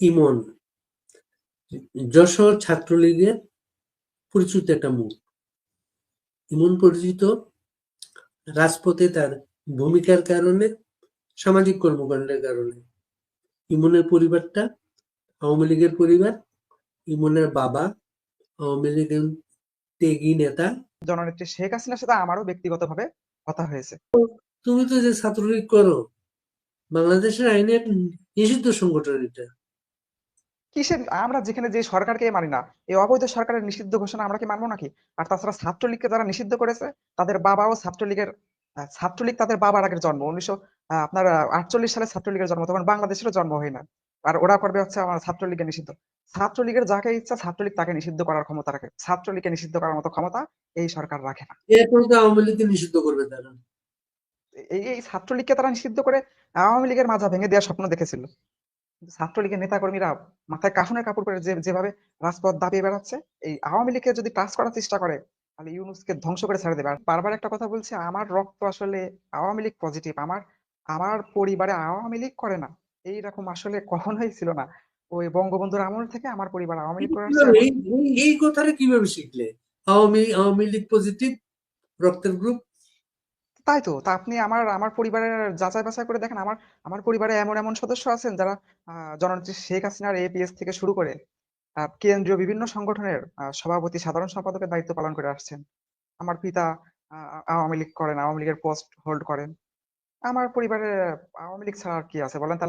ইমন। যশোর ছাত্রলীগের পরিচিত একটা মুখ। ইমন পরিচিত রাজপথে তার ভূমিকার কারণে সামাজিক কর্মকাণ্ডের কারণে। ইমনের পরিবারটা আওয়ামী লীগের পরিবার ইমনের বাবা আওয়ামী লীগের ত্যাগী নেতা। জননেত্রী শেখ হাসিনার সাথে আমারও ব্যক্তিগতভাবে কথা হয়েছে। তুমি তো যে ছাত্রলীগ করো বাংলাদেশের আইনের নিষিদ্ধ সংগঠন এটা। কিসের? আমরা যেখানে যে সরকারকে মানি না এই অবৈধ সরকারের নিষিদ্ধ ঘোষণা আমরা কি মানবো নাকি? আর তাছাড়া ছাত্রলীগকে যারা নিষিদ্ধ করেছে তাদের বাবাও ছাত্রলীগের ছাত্রলীগ তাদের বাবার আগের জন্ম। উনিশশো আপনার আটচল্লিশ সালে ছাত্রলীগের জন্ম তখন বাংলাদেশেরও জন্ম হয় না। আর ওরা করবে হচ্ছে আমার ছাত্রলীগের নিষিদ্ধ। ছাত্রলীগের যাকে ইচ্ছা ছাত্রলীগ তাকে নিষিদ্ধ করার ক্ষমতা রাখে। ছাত্রলীগকে নিষিদ্ধ করার মতো ক্ষমতা এই সরকার রাখে না। আওয়ামী লীগকে নিষিদ্ধ করবে তারা? এই ছাত্রলীগকে তারা নিষিদ্ধ করে আওয়ামী লীগের মাজা ভেঙে দেওয়ার স্বপ্ন দেখেছিল। ছাত্রলীগের নেতাকর্মীরা মাথায় কাফনের কাপড় পরে যেভাবে রাজপথ দাবিয়ে বেড়াচ্ছে, এই আওয়ামী লীগকে যদি টাচ করার চেষ্টা করে, তাহলে ইউনুসকে ধ্বংস করে ছেড়ে দেবে। আর বারবার একটা কথা বলছে, আমার রক্ত আসলে আওয়ামী লীগ পজিটিভ আমার আমার পরিবারে আওয়ামী লীগ করে না। এইরকম আসলে কখনোই ছিল না। ওই বঙ্গবন্ধুর আমল থেকে আমার পরিবার আওয়ামী লীগ করে এই- কথাটা কীভাবে শিখলে? আওয়ামী আওয়ামী লীগ পজিটিভ রক্তের গ্রুপ তাই তো? তা আপনি আমার আমার পরিবারের যাচাই বাছাই করে দেখেন আমার আমার পরিবারে এমন এমন সদস্য আছেন যারা আহ, জননেত্রী শেখ হাসিনার এপিএস থেকে শুরু করে আহ, কেন্দ্রীয় বিভিন্ন সংগঠনের সভাপতি সাধারণ সম্পাদকের দায়িত্ব পালন করে আসছেন। আমার পিতা আহ, আওয়ামী লীগ করেন আওয়ামী লীগের পোস্ট হোল্ড করেন। আমার পরিবারে আওয়ামী লীগ ছাড়া আর কি আছে বলেন তাহলে?